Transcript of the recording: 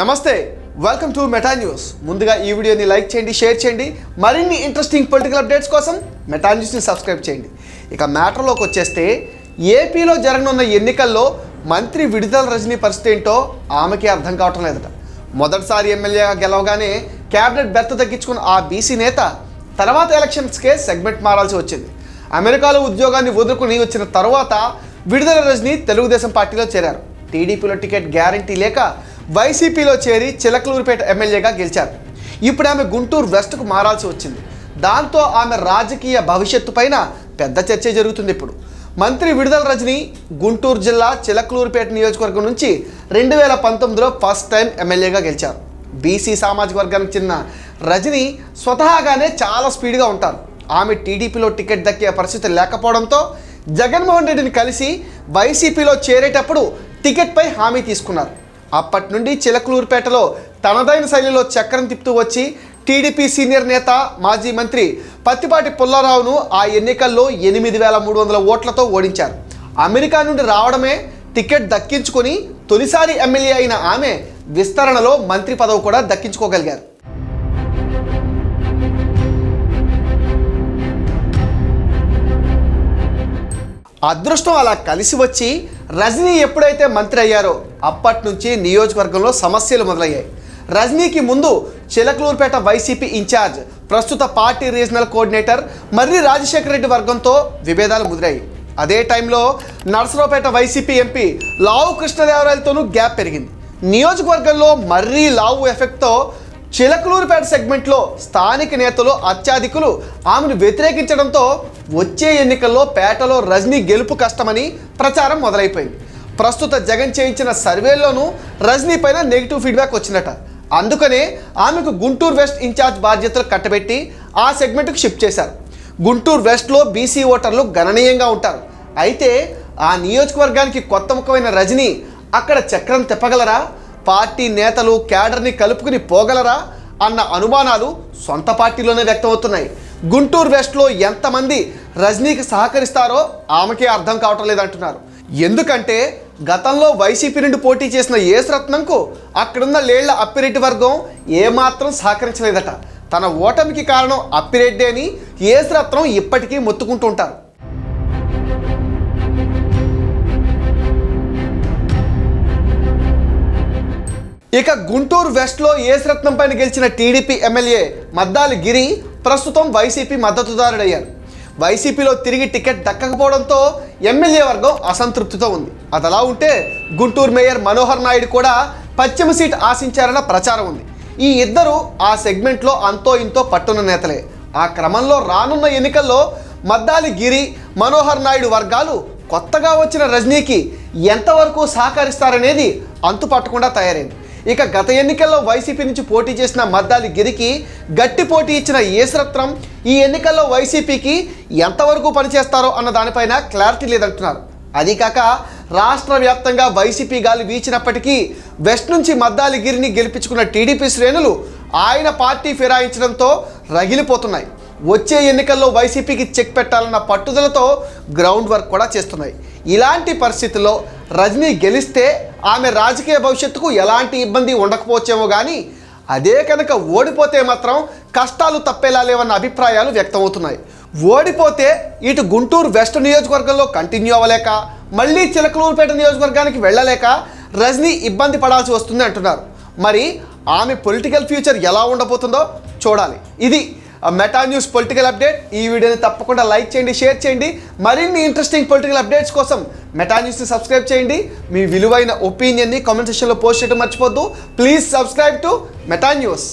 నమస్తే welcome to Meta news ముందుగా ఈ వీడియోని లైక్ చేయండి షేర్ చేయండి. మరిన్ని ఇంట్రెస్టింగ్ పొలిటికల్ అప్డేట్స్ కోసం మెటా న్యూస్ని సబ్స్క్రైబ్ చేయండి. ఇక మ్యాటర్లోకి వచ్చేస్తే ఏపీలో జరగనున్న ఎన్నికల్లో మంత్రి విడుదల రజనీ పరిస్థితి ఏంటో ఆమెకి అర్థం కావటం లేదట. మొదటిసారి ఎమ్మెల్యేగా గెలవగానే క్యాబినెట్ బెర్త తగ్గించుకున్న ఆ బీసీ నేత తర్వాత ఎలక్షన్స్కే సెగ్మెంట్ మారాల్సి వచ్చింది. అమెరికాలో ఉద్యోగాన్ని వదులుకుని వచ్చిన తర్వాత విడుదల రజనీ తెలుగుదేశం పార్టీలో చేరారు. టీడీపీలో టికెట్ గ్యారంటీ లేక వైసీపీలో చేరి చిలకలూరుపేట ఎమ్మెల్యేగా గెలిచారు. ఇప్పుడు ఆమె గుంటూరు వెస్ట్కు మారాల్సి వచ్చింది. దాంతో ఆమె రాజకీయ భవిష్యత్తు పైన పెద్ద చర్చ జరుగుతుంది ఇప్పుడు. మంత్రి విడుదల రజని గుంటూరు జిల్లా చిలకలూరుపేట నియోజకవర్గం నుంచి రెండు వేల పంతొమ్మిదిలో ఫస్ట్ టైం ఎమ్మెల్యేగా గెలిచారు. బీసీ సామాజిక వర్గానికి చెందిన రజని స్వతహాగానే చాలా స్పీడ్గా ఉంటారు. ఆమె టీడీపీలో టికెట్ దక్కే పరిస్థితి లేకపోవడంతో జగన్మోహన్ రెడ్డిని కలిసి వైసీపీలో చేరేటప్పుడు టికెట్పై హామీ తీసుకున్నారు. అప్పటి నుండి చిలకలూరుపేటలో తనదైన శైలిలో చక్రం తిప్పుతూ వచ్చి టీడీపీ సీనియర్ నేత మాజీ మంత్రి పత్తిపాటి పుల్లారావును ఆ ఎన్నికల్లో ఎనిమిది వేల మూడు వందల ఓట్లతో ఓడించారు. అమెరికా నుండి రావడమే టికెట్ దక్కించుకొని తొలిసారి ఎమ్మెల్యే అయిన ఆమె విస్తరణలో మంత్రి పదవి కూడా దక్కించుకోగలిగారు. అదృష్టం అలా కలిసి వచ్చి రజనీ ఎప్పుడైతే మంత్రి అయ్యారో అప్పటి నుంచి నియోజకవర్గంలో సమస్యలు మొదలయ్యాయి. రజనీకి ముందు చిలకలూరుపేట వైసీపీ ఇన్ఛార్జ్ ప్రస్తుత party regional coordinator Marri Rajasekhara Reddy వర్గంతో విభేదాలు ముదిరాయి. అదే టైంలో నర్సరావుపేట వైసీపీ ఎంపీ లావు కృష్ణదేవరాయలతోనూ గ్యాప్ పెరిగింది. నియోజకవర్గంలో మర్రి లావు ఎఫెక్ట్తో చిలకలూరుపేట సెగ్మెంట్లో స్థానిక నేతలు అత్యాధికులు ఆమెను వ్యతిరేకించడంతో వచ్చే ఎన్నికల్లో పేటలో రజనీ గెలుపు కష్టమని ప్రచారం మొదలైపోయింది. ప్రస్తుత జగన్ చేయించిన సర్వేల్లోనూ రజనీ పైన నెగిటివ్ ఫీడ్బ్యాక్ వచ్చిందట. అందుకనే ఆమెకు గుంటూరు వెస్ట్ ఇన్ఛార్జ్ బాధ్యతలు కట్టబెట్టి ఆ సెగ్మెంట్కు షిఫ్ట్ చేశారు. గుంటూరు వెస్ట్లో బీసీ ఓటర్లు గణనీయంగా ఉంటారు. అయితే ఆ నియోజకవర్గానికి కొత్త ముఖమైన రజనీ అక్కడ చక్రం తిప్పగలరా? పార్టీ నేతలు క్యాడర్ని కలుపుకుని పోగలరా అన్న అనుమానాలు సొంత పార్టీలోనే వ్యక్తమవుతున్నాయి. గుంటూరు వెస్ట్లో ఎంతమంది రజనీకి సహకరిస్తారో ఆమెకే అర్థం కావటం లేదంటున్నారు. ఎందుకంటే గతంలో వైసీపీ నుండి పోటీ చేసిన యేసురత్నంకు అక్కడున్న లేళ్ళ అప్పిరెడ్డి వర్గం ఏమాత్రం సహకరించలేదట. తన ఓటమికి కారణం అప్పిరెడ్డి అని యేసరత్నం ఇప్పటికీ మొత్తుకుంటూ ఉంటారు. ఇక గుంటూరు వెస్ట్లో ఏసరత్నం పైన గెలిచిన టీడీపీ ఎమ్మెల్యే మద్దాలి గిరి ప్రస్తుతం వైసీపీ మద్దతుదారుడయ్యారు. వైసీపీలో తిరిగి టికెట్ దక్కకపోవడంతో ఎమ్మెల్యే వర్గం అసంతృప్తితో ఉంది. అదలా ఉంటే గుంటూరు మేయర్ మనోహర్ నాయుడు కూడా పశ్చిమ సీట్ ఆశించారన్న ప్రచారం ఉంది. ఈ ఇద్దరు ఆ సెగ్మెంట్లో అంతో ఇంతో పట్టున్న నేతలే. ఆ క్రమంలో రానున్న ఎన్నికల్లో మద్దాలి గిరి మనోహర్ నాయుడు వర్గాలు కొత్తగా వచ్చిన రజనీకి ఎంతవరకు సహకరిస్తారనేది అంతు పట్టకుండా తయారైంది. ఇక గత ఎన్నికల్లో వైసీపీ నుంచి పోటీ చేసిన మద్దాలి గిరికి గట్టి పోటీ ఇచ్చిన ఏసరత్నం ఈ ఎన్నికల్లో వైసీపీకి ఎంతవరకు పనిచేస్తారో అన్న దానిపైన క్లారిటీ లేదంటున్నారు. అది కాక రాష్ట్ర వ్యాప్తంగా వైసీపీ గాలి వీచినప్పటికీ వెస్ట్ నుంచి మద్దాలి గిరిని గెలిపించుకున్న టీడీపీ శ్రేణులు ఆయన పార్టీ ఫిరాయించడంతో రగిలిపోతున్నాయి. వచ్చే ఎన్నికల్లో వైసీపీకి చెక్ పెట్టాలన్న పట్టుదలతో గ్రౌండ్ వర్క్ కూడా చేస్తున్నాయి. ఇలాంటి పరిస్థితుల్లో రజనీ గెలిస్తే ఆమె రాజకీయ భవిష్యత్తుకు ఎలాంటి ఇబ్బంది ఉండకపోవచ్చేమో కానీ అదే కనుక ఓడిపోతే మాత్రం కష్టాలు తప్పేలా లేవన్న అభిప్రాయాలు వ్యక్తమవుతున్నాయి. ఓడిపోతే ఇటు గుంటూరు వెస్ట్ నియోజకవర్గంలో కంటిన్యూ అవ్వలేక మళ్ళీ చిలకలూరుపేట నియోజకవర్గానికి వెళ్ళలేక రజనీ ఇబ్బంది పడాల్సి వస్తుంది అంటున్నారు. మరి ఆమె పొలిటికల్ ఫ్యూచర్ ఎలా ఉండబోతుందో చూడాలి. ఇది మెటా న్యూస్ పొలిటికల్ అప్డేట్. ఈ వీడియోని తప్పకుండా లైక్ చేయండి షేర్ చేయండి. మరిన్ని ఇంట్రెస్టింగ్ పొలిటికల్ అప్డేట్స్ కోసం మెటా న్యూస్ని సబ్స్క్రైబ్ చేయండి. మీ విలువైన ఒపీనియన్ని కామెంట్ సెక్షన్లో పోస్ట్ చేయడం మర్చిపోద్దు. Please subscribe to Meta news